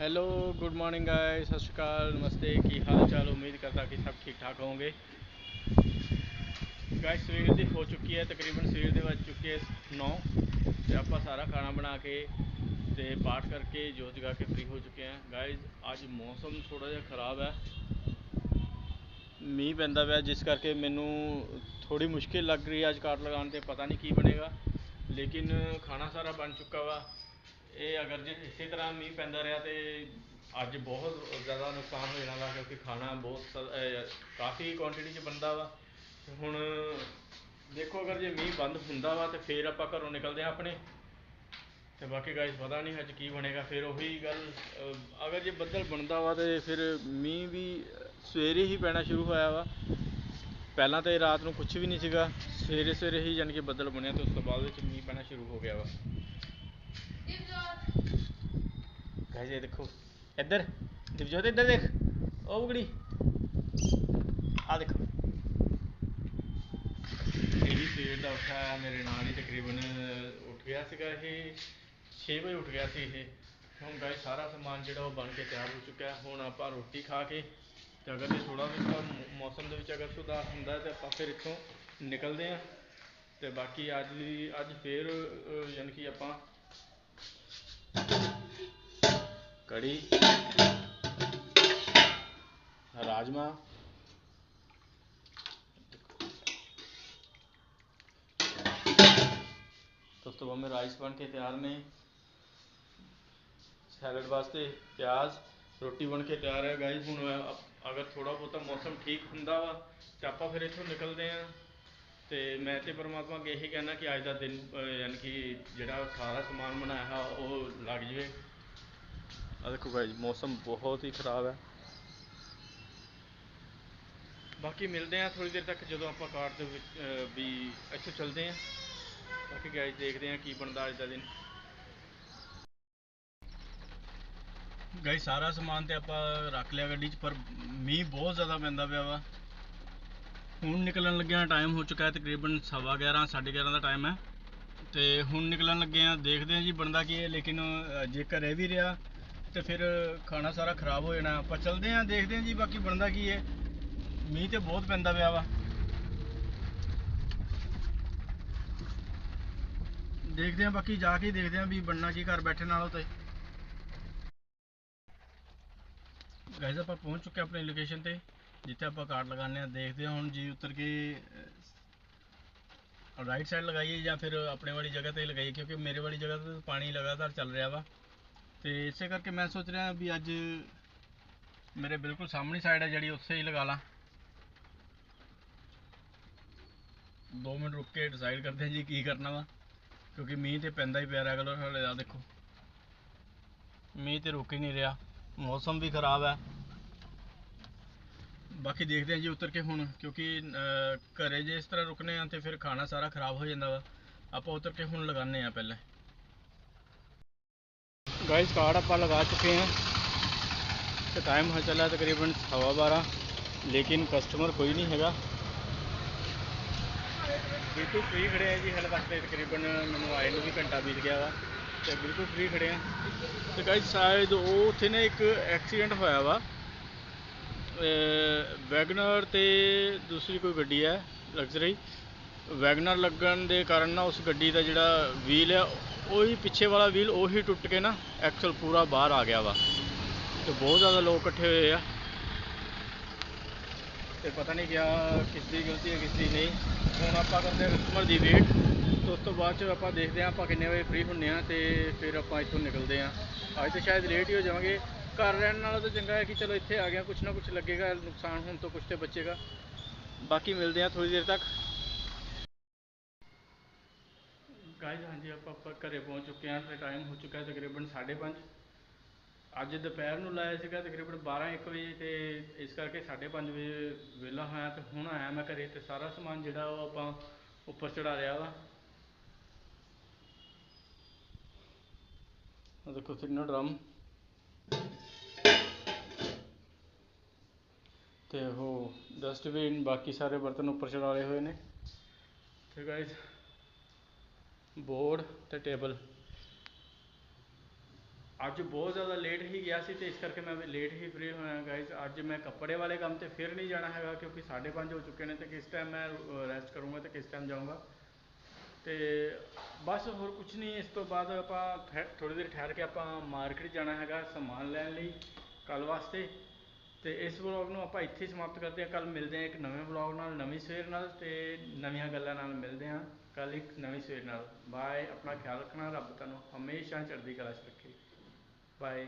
Hello good morning guys ਸਤਿ ਸ਼੍ਰੀ ਅਕਾਲ, ਨਮਸਤੇ। ਕੀ ਹਾਲ ਚਾਲ? ਉਮੀਦ ਕਰਦਾ ਕਿ ਸਭ ਠੀਕ ਠਾਕ ਹੋਵੋਗੇ। ਗਾਇਸ ਸਵੇਰ ਦੀ ਹੋ ਚੁੱਕੀ ਹੈ, ਤਕਰੀਬਨ ਸਵੇਰ ਦੇ ਵੱਜ ਚੁੱਕੇ 9 ਤੇ ਆਪਾਂ ਸਾਰਾ ਖਾਣਾ ਬਣਾ ਕੇ ਤੇ ਪਾਠ ਕਰਕੇ ਜੋਤ ਜਗਾ ਕੇ ਫ੍ਰੀ ਹੋ ਚੁੱਕੇ ਹਾਂ। ਗਾਇਸ ਅੱਜ ਮੌਸਮ ਥੋੜਾ ਜਿਹਾ ਖਰਾਬ ਹੈ। ਮੀਂਹ ਪੈਂਦਾ ਪਿਆ, ਜਿਸ ਕਰਕੇ ਮੈਨੂੰ ਥੋੜੀ ਮੁਸ਼ਕਿਲ ਲੱਗ ਰਹੀ ਹੈ। ਅੱਜ ਕਾਟ ਲਗਾਉਣ ਤੇ ਪਤਾ ਨਹੀਂ ਕੀ ਬਣੇਗਾ। ਲੇਕਿਨ ਖਾਣਾ ਸਾਰਾ ਬਣ ਚੁੱਕਾ ਵਾ। ਇਹ ਅਗਰ ਜੇ ਇਸੇ ਤਰ੍ਹਾਂ ਮੀਂਹ ਪੈਂਦਾ ਰਿਹਾ ਤੇ ਅੱਜ ਬਹੁਤ ਜ਼ਿਆਦਾ ਨੁਕਸਾਨ ਹੋ ਜਾਣਾ ਵਾ ਕਿਉਂਕਿ ਖਾਣਾ ਬਹੁਤ ਸ- ਅਹ ਕਾਫੀ ਕੁਆਂਟੀਟੀ 'ਚ ਬਣਦਾ ਵਾ। ਤੇ ਹੁਣ ਦੇਖੋ ਅਗਰ ਜੇ ਮੀਂਹ ਬੰਦ ਹੁੰਦਾ ਵਾ ਤੇ ਫਿਰ ਆਪਾਂ ਘਰੋਂ ਨਿਕਲਦੇ ਹਾਂ ਆਪਣੇ। ਤੇ ਬਾਕੀ ਗਾਇਸ ਪਤਾ ਨਹੀਂ ਅੱਜ ਕੀ ਬਣੇਗਾ, ਫਿਰ ਉਹੀ ਗੱਲ, ਅਹ ਅਗਰ ਜੇ ਬੱਦਲ ਬਣਦਾ ਵਾ ਤੇ ਫਿਰ ਮੀਂਹ ਵੀ ਸਵੇਰੇ ਹੀ ਪੈਣਾ ਸ਼ੁਰੂ ਹੋਇਆ ਵਾ। ਪਹਿਲਾਂ ਤਾਂ ਰਾਤ ਨੂੰ ਕੁਝ ਵੀ ਨਹੀਂ ਸੀਗਾ ਸਵੇਰੇ ਸਵੇਰੇ ਹੀ ਯਾਨੀ ਕਿ ਬੱਦਲ ਬਣਿਆ ਤੇ ਉਸ ਤੋਂ ਬਾਅਦ ਵਿੱਚ ਮੀਂਹ ਪੈਣਾ ਸ਼ੁਰੂ ਹੋ ਗਿਆ ਵਾ। ਗਾਇਸ ਇਹ ਦੇਖੋ। ਇੱਧਰ ਦਿਵਜੋਤ ਇੱਧਰ ਦੇਖ। ਉਹ ਬੁਗੜੀ। ਆ ਦੇਖੋ। ਇਹ ਸਵੇਰ ਦਾ ਉੱਠਿਆ ਮੇਰੇ ਨਾਲ ਹੀ ਤਕਰੀਬਨ ਉੱਠ ਗਿਆ ਸੀਗਾ ਇਹ। 6 ਵਜੇ ਉੱਠ ਗਿਆ ਸੀ ਇਹ। ਹੁਣ ਗਾਇਸ ਸਾਰਾ ਸਮਾਨ ਜਿਹੜਾ ਉਹ ਬਣ ਕੇ ਤਿਆਰ ਹੋ ਚੁੱਕਾ ਹੈ। ਹੁਣ ਆਪਾਂ ਰੋਟੀ ਖਾ ਕੇ ਤੇ ਅਗਰ ਜੇ ਥੋੜਾ ਵੀ ਮੌਸਮ ਦੇ ਵਿੱਚ ਅਗਰ ਸੁਧਾਰ ਹੁੰਦਾ ਹੈ ਤੇ ਆਪਾਂ ਫਿਰ ਇੱਥੋਂ ਨਿਕਲਦੇ ਹਾਂ। ਤੇ ਬਾਕੀ ਅੱਜ ਵੀ ਅੱਜ ਫੇਰ ਅਹ, ਯਾਨੀ ਕਿ ਆਪਾਂ ਕੜੀ, ਰਾਜਮਾ, ਉਸ ਤੋਂ ਬਾਅਦ ਮੇ ਰਾਈਸ ਬਣ ਕੇ ਤਿਆਰ ਨੇ। ਸੈਲਡ ਵਾਸਤੇ ਪਿਆਜ਼, ਰੋਟੀ ਬਣ ਕੇ ਤਿਆਰ ਹੈ। ਗਾਇਸ ਹੁਣ ਅਗਰ ਥੋੜਾ ਬਹੁਤਾ ਮੌਸਮ ਠੀਕ ਹੁੰਦਾ ਵਾ, ਤੇ ਆਪਾਂ ਫਿਰ ਇੱਥੋਂ ਨਿਕਲਦੇ ਆਂ ਤੇ ਮੈਂ ਤੇ ਪਰਮਾਤਮਾ ਅੱਗੇ ਇਹੀ ਕਹਿਣਾ ਕਿ ਅੱਜ ਦਾ ਦਿਨ ਯਾਨੀ ਕਿ ਜਿਹੜਾ ਸਾਰਾ ਸਮਾਨ ਬਣਾਇਆ ਹੈ ਉਹ ਲੱਗ ਜਵੇ। ਆ ਦੇਖੋ ਗਾਇਸ ਮੌਸਮ ਬਹੁਤ ਹੀ ਖਰਾਬ ਹੈ। ਬਾਕੀ ਮਿਲਦੇ ਆ ਥੋੜੀ ਦੇਰ ਤੱਕ ਜਦੋਂ ਆਪਾਂ ਕਾਰ ਦੇ ਵਿੱਚ ਵੀ ਇੱਥੋਂ ਚੱਲਦੇ ਆ ਬਾਕੀ ਗਾਇਸ ਦੇਖਦੇ ਆ ਕੀ ਬਣਦਾ ਅੱਜ ਦਾ ਦਿਨ। ਗਾਇਸ ਸਾਰਾ ਸਮਾਨ ਤੇ ਆਪਾਂ ਰੱਖ ਲਿਆ ਗੱਡੀ 'ਚ ਪਰ ਮੀਂਹ ਬਹੁਤ ਜ਼ਿਆਦਾ ਪੈਂਦਾ ਪਿਆ ਵਾ। ਹੁਣ ਨਿਕਲਣ ਲੱਗਿਆ ਟਾਈਮ ਹੋ ਚੁੱਕਾ ਹੈ ਤਕਰੀਬਨ ਸਵਾ 11 11:30 ਦਾ ਟਾਈਮ ਹੈ। ਤੇ ਹੁਣ ਨਿਕਲਣ ਲੱਗੇ ਆ ਦੇਖਦੇ ਆ ਜੀ ਬਣਦਾ ਕੀ ਹੈ ਲੇਕਿਨ ਅ, ਜੇਕਰ ਇਹ ਵੀ ਰਿਹਾ ਤੇ ਫਿਰ ਖਾਣਾ ਸਾਰਾ ਖਰਾਬ ਹੋ ਜਾਣਾ। ਆਪਾਂ ਚੱਲਦੇ ਆ ਦੇਖਦੇ ਆ ਜੀ ਬਾਕੀ ਬਣਦਾ ਕੀ ਹੈ। ਮੀਂਹ ਤੇ ਬਹੁਤ ਪੈਂਦਾ ਪਿਆ ਵਾ। ਦੇਖਦੇ ਆ ਬਾਕੀ ਜਾ ਕੇ ਦੇਖਦੇ ਆ ਵੀ ਬਣਨਾ ਕੀ, ਘਰ ਬੈਠੇ ਨਾਲੋਂ ਤੇ। ਗਾਇਜ਼ ਆਪਾਂ ਪਹੁੰਚ ਚੁੱਕੇ ਆਪਣੀ ਲੋਕੇਸ਼ਨ ਤੇ, ਜਿੱਥੇ ਆਪਾਂ ਕਾਰਡ ਲਗਾਉਂਦੇ ਆ ਦੇਖਦੇ ਹਾਂ ਹੁਣ ਜੀ ਉਤਰ ਕੇ ਰਾਈਟ ਸਾਈਡ ਲਗਾਈਏ ਜਾਂ ਫਿਰ ਆਪਣੇ ਵਾਲੀ ਜਗ੍ਹਾ ਤੇ ਲਗਾਈਏ, ਕਿਉਂਕਿ ਮੇਰੇ ਵਾਲੀ ਜਗ੍ਹਾ ਤੇ ਪਾਣੀ ਲਗਾਤਾਰ ਚੱਲ ਰਿਹਾ ਵਾ। ਤੇ ਇਸੇ ਕਰਕੇ ਮੈਂ ਸੋਚ ਰਿਹਾ ਵੀ ਅੱਜ ਮੇਰੇ ਬਿਲਕੁਲ ਸਾਹਮਣੀ ਸਾਈਡ ਹੈ ਜਿਹੜੀ ਉੱਥੇ ਹੀ ਲਗਾ ਲਾਂ। 2 ਮਿੰਟ ਰੁਕ ਕੇ ਡਿਸਾਈਡ ਕਰਦੇ ਹਾਂ ਜੀ ਕੀ ਕਰਨਾ ਵਾ ਕਿਉਂਕਿ ਮੀਂਹ ਤੇ ਪੈਂਦਾ ਹੀ ਪਿਆ ਰੈਗੂਲਰ ਹਾਲੇ ਦਾ ਦੇਖੋ। ਮੀਂਹ ਤੇ ਰੁਕ ਹੀ ਨਹੀਂ ਰਿਹਾ ਮੌਸਮ ਵੀ ਖਰਾਬ ਹੈ ਬਾਕੀ ਦੇਖਦੇ ਹਾਂ ਜੀ ਉਤਰ ਕੇ ਹੁਣ ਕਿਉਂਕਿ ਅਹ, ਘਰੇ ਜੇ ਇਸ ਤਰ੍ਹਾਂ ਰੁਕਨੇ ਆ ਤੇ ਫਿਰ ਖਾਣਾ ਸਾਰਾ ਖਰਾਬ ਹੋ ਜਾਂਦਾ ਵਾ। ਆਪਾਂ ਉਤਰ ਕੇ ਹੁਣ ਲਗਾਉਂਦੇ ਆ ਪਹਿਲਾਂ। ਗਾਇਸ ਕਾਰਡ ਆਪਾਂ ਲਗਾ ਚੁੱਕੇ ਹਾਂ। ਤੇ ਟਾਈਮ ਹੋ ਚੱਲਾ ਤਕਰੀਬਨ ਸਵਾ ਬਾਰਾਂ, ਲੇਕਿਨ ਕਸਟਮਰ ਕੋਈ ਨਹੀਂ ਹੈਗਾ। ਬਿਲਕੁਲ ਫ੍ਰੀ ਖੜੇ ਆ ਜੀ, ਹਾਲੇ ਤੱਕ ਤੇ ਤਕਰੀਬਨ ਮੈਨੂੰ ਆਏ ਨੂੰ ਵੀ ਘੰਟਾ ਬੀਤ ਗਿਆ ਵਾ। ਤੇ ਬਿਲਕੁਲ ਫ੍ਰੀ ਖੜੇ ਆ। ਤੇ ਗਾਇਸ ਸ਼ਾਇਦ ਉਹ ਉੱਥੇ ਨਾ ਇੱਕ ਐਕਸੀਡੈਂਟ ਹੋਇਆ ਵਾ। ਵੈਗਨਰ ਤੇ ਦੂਸਰੀ ਕੋਈ ਗੱਡੀ ਹੈ ਲਗਜ਼ਰੀ ਵੈਗਨਰ ਲੱਗਣ ਦੇ ਕਾਰਨ ਨਾ ਉਸ ਗੱਡੀ ਦਾ ਜਿਹੜਾ ਵੀਲ ਹੈ ਉਹੀ ਪਿੱਛੇ ਵਾਲਾ ਵੀਲ ਉਹੀ ਟੁੱਟ ਕੇ ਨਾ ਐਕਸਲ ਪੂਰਾ ਬਾਹਰ ਆ ਗਿਆ ਵਾ। ਤੇ ਬਹੁਤ ਜ਼ਿਆਦਾ ਲੋਕ ਇਕੱਠੇ ਹੋਏ ਆ। ਤੇ ਪਤਾ ਨਹੀਂ ਕਿਆ ਕਿਸ ਦੀ ਗਲਤੀ ਹੈ ਕਿਸ ਦੀ ਨਹੀਂ। ਹੁਣ ਆਪਾਂ ਕਰਦੇ ਹਾਂ ਕਸਟਮਰ ਦੀ ਵੇਟ ਤੇ ਉਸ ਤੋਂ ਬਾਅਦ ਚ ਆਪਾਂ ਦੇਖਦੇ ਹਾਂ ਆਪਾਂ ਕਿੰਨੇ ਵਜੇ ਫ੍ਰੀ ਹੁੰਨੇ ਆ ਤੇ ਫਿਰ ਆਪਾਂ ਇੱਥੋਂ ਨਿਕਲਦੇ ਆ ਅੱਜ ਤੇ ਸ਼ਾਇਦ ਲੇਟ ਹੀ ਹੋ ਜਾਵਾਂਗੇ। ਘਰ ਰਹਿਣ ਨਾਲੋਂ ਤਾਂ ਚੰਗਾ ਹੈ ਕਿ ਚਲੋ ਇੱਥੇ ਆ ਗਿਆ, ਕੁਛ ਨਾ ਕੁਛ ਲੱਗੇਗਾ, ਨੁਕਸਾਨ ਹੋਣ ਤੋਂ ਕੁਛ ਤੇ ਬਚੇਗਾ। ਬਾਕੀ ਮਿਲਦੇ ਆ ਥੋੜੀ ਦੇਰ ਤੱਕ। ਗਾਇਜ਼ ਹਾਂਜੀ, ਆਪਾਂ ਆਪਾਂ ਘਰੇ ਪਹੁੰਚ ਚੁੱਕੇ ਹਾਂ, ਤੇ ਟਾਈਮ ਹੋ ਚੁੱਕਾ ਹੈ ਤਕਰੀਬਨ 5:30 ਅੱਜ ਦੁਪਹਿਰ ਨੂੰ ਲਾਇਆ ਸੀਗਾ ਤਕਰੀਬਨ 12 1 ਵਜੇ ਤੇ ਇਸ ਕਰਕੇ 5:30 ਵਜੇ ਵਿਹਲਾ ਹੋਇਆ ਤੇ ਹੁਣ ਆਇਆ ਮੈਂ ਘਰੇ ਤੇ ਸਾਰਾ ਸਮਾਨ ਜਿਹੜਾ ਉਹ ਆਪਾਂ ਉੱਪਰ ਚੜਾ ਰਿਹਾ ਵਾ। ਉਹ ਦੇਖੋ ਤਿੰਨੋਂ ਡਰਮ ਤੇ ਉਹ ਡਸਟਬਿਨ ਬਾਕੀ ਸਾਰੇ ਬਰਤਨ ਉੱਪਰ ਚੜਾ ਲਏ ਹੋਏ ਨੇ। ਤੇ ਗਾਇਜ਼ ਬੋਰਡ ਅਤੇ ਟੇਬਲ। ਅੱਜ ਬਹੁਤ ਜ਼ਿਆਦਾ ਲੇਟ ਹੀ ਗਿਆ ਸੀ ਤੇ ਇਸ ਕਰਕੇ ਮੈਂ ਵੀ ਲੇਟ ਹੀ ਫ੍ਰੀ ਹੋਇਆ ਗਾਇਸ ਅੱਜ ਮੈਂ ਕੱਪੜੇ ਵਾਲੇ ਕੰਮ ਤੇ ਫਿਰ ਨਹੀਂ ਜਾਣਾ ਹੈਗਾ ਕਿਉਂਕਿ 5:30 ਹੋ ਚੁੱਕੇ ਨੇ ਤੇ ਕਿਸ ਟਾਈਮ ਮੈਂ ਰੈਸਟ ਕਰੂੰਗਾ ਤੇ ਕਿਸ ਟਾਈਮ ਜਾਊਂਗਾ। ਤੇ ਬਸ ਹੋਰ ਕੁਝ ਨਹੀਂ, ਇਸ ਤੋਂ ਬਾਅਦ ਆਪਾਂ ਥੋੜੀ ਦੇਰ ਠਹਿਰ ਕੇ ਆਪਾਂ ਮਾਰਕੀਟ ਜਾਣਾ ਹੈਗਾ ਸਮਾਨ ਲੈਣ ਲਈ ਕੱਲ ਵਾਸਤੇ। ਤੇ ਇਸ ਵਲੌਗ ਨੂੰ ਆਪਾਂ ਇੱਥੇ ਸਮਾਪਤ ਕਰਦੇ ਹਾਂ। ਕੱਲ ਮਿਲਦੇ ਹਾਂ ਇੱਕ ਨਵੇਂ ਵਲੌਗ ਨਾਲ, ਨਵੀਂ ਸਵੇਰ ਨਾਲ ਤੇ ਨਵੀਆਂ ਗੱਲਾਂ ਨਾਲ ਮਿਲਦੇ ਹਾਂ। ਕੱਲ ਇੱਕ ਨਵੀਂ ਸਵੇਰ ਨਾਲ। ਬਾਏ ਆਪਣਾ ਖਿਆਲ ਰੱਖਣਾ। ਰੱਬ ਤੁਹਾਨੂੰ ਹਮੇਸ਼ਾ ਚੜ੍ਹਦੀ ਕਲਾ 'ਚ ਰੱਖੇ। ਬਾਏ